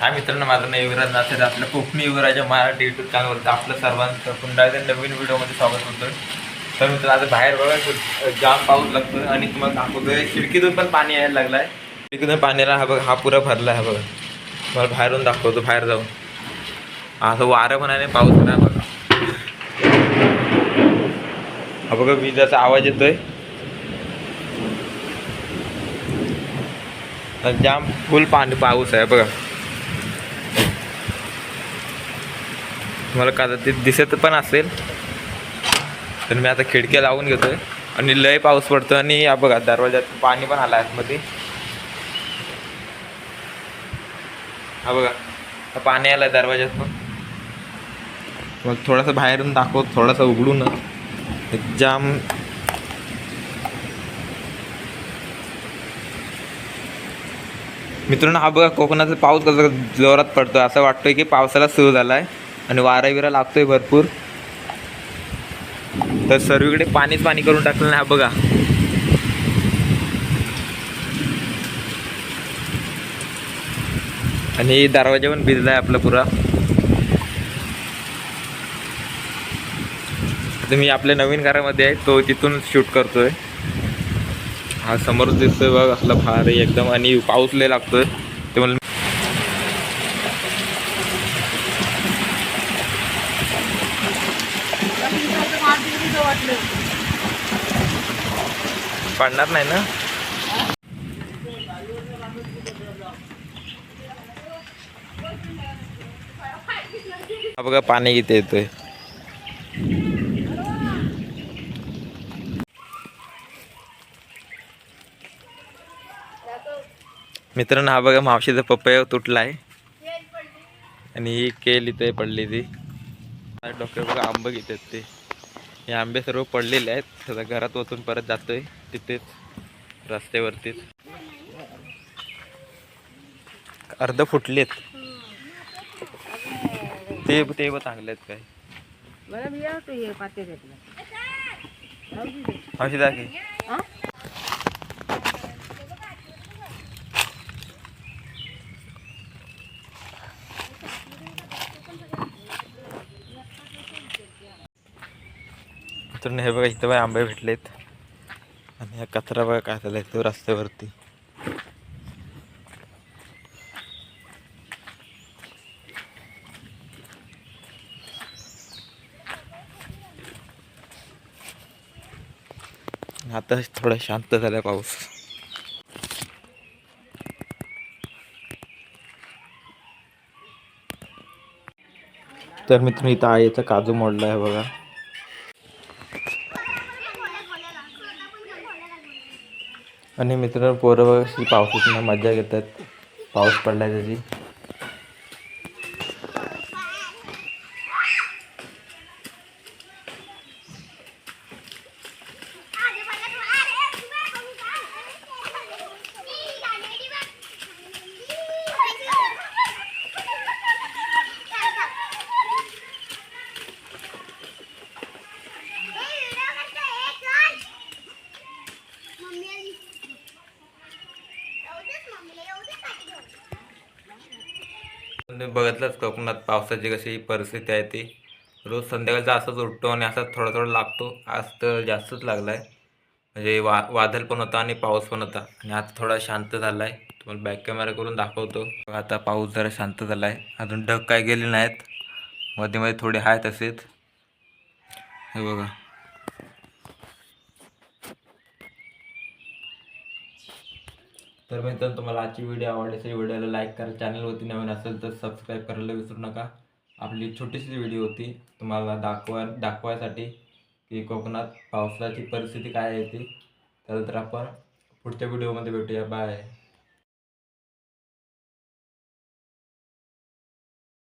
हा मित्रांनो माझं नाव युवराज नाथ आपल्या कोकणी युवराच्या मराठी युट्यूब चॅनलवरती आपलं सर्वांचं पुन्हा एकदा नवीन व्हिडिओमध्ये स्वागत होतं. तर मित्र आता बाहेर बघा जाम पाऊस लागतो आणि तुम्हाला दाखवतोय. खिडकीतून पण पाणी यायला लागलं आहे खिडकीतून पाण्याला हा बघा हा पुरा भरला आहे बघा. मला बाहेरून दाखवतो बाहेर जाऊन. असं वारं पण आहे पाऊस पण आहे बघा. हा बघा विजाचा आवाज येतोय. जाम फुल पाणी पाऊस आहे बघा. तुम्हाला कदाचित दिसत पण असेल. तर मी आता खिडक्या लावून घेतो आहे आणि लय पाऊस पडतो आणि या बघा दरवाज्यात पाणी पण आलं आतमध्ये. हा बघा आता पाणी आलं दरवाज्यात पण. मग थोडंसं बाहेरून दाखव थोडासा उघडून. जाम. मित्रांनो हा बघा कोकणाचा पाऊस कसा जोरात पडतो असं वाटतंय की पावसाला सुरू झाला आहे आणि वारा बिरा लागतोय भरपूर. तर सर्वीकडे पाणीच पाणी करून टाकलं ना बघा. आणि दरवाजा पण भिजला आहे आपला पुरा. आता मी आपल्या नवीन घरामध्ये आहे तो तिथून शूट करतोय. हा समोर दिसतोय बघ असला भारी एकदम. आणि पाऊस लय लागतोय ते मला पाडणार नाही ना? हा बघा पाणी किती येतोय. मित्रांनो हा बघा मावशीचा पपया तुटला आहे आणि ही केल इथे पडली ती. डॉक्टर बघा आंबे घेतात ते. हे आंबे सर्व पडलेले आहेत. आता घरात ओतून परत जातोय. तिथेच रस्त्यावरतीच. अर्ध फुटलेत. ते ते चांगले आहेत काय? बरं मी येतो हे बघा इथं बघा आंबे भेटलेत. आणि हा कचरा बघा काय झालाय तो रस्त्यावरती. आता थोडा शांत झाला पाऊस. तर मित्र इथं आईचा काजू मोडला आहे बघा. आणि मित्र पोरं बघा अशी पावसात मजा घेतात. पाऊस आहे त्याची. तुम्ही बघितलंच कोकणात पावसाची कशी परिस्थिती आहे ती. रोज संध्याकाळचा असंच उठतो आणि असा थोडा थोडा लागतो. आज तर जास्तच लागला आहे म्हणजे वा वादळ पण होता आणि पाऊस पण होता. आणि आता थोडा शांत झाला आहे तुम्हाला बॅक कॅमेरा करून दाखवतो. आता पाऊस जरा शांत झाला आहे अजून ढग काय गेले नाहीत. मध्ये मध्ये थोडे आहेत तसेच हे बघा. तर मित्रांनो तुम्हाला आजची व्हिडिओ आवडली असेल व्हिडिओला लाईक करा. चॅनलवरती नवीन असेल तर सबस्क्राईब करायला विसरू नका. आपली छोटीशी व्हिडिओ होती. तुम्हाला दाखवा दाखवायसाठी की कोकणात पावसाची परिस्थिती काय आहे ती. तर तर आपण पुढच्या व्हिडिओमध्ये भेटूया. बाय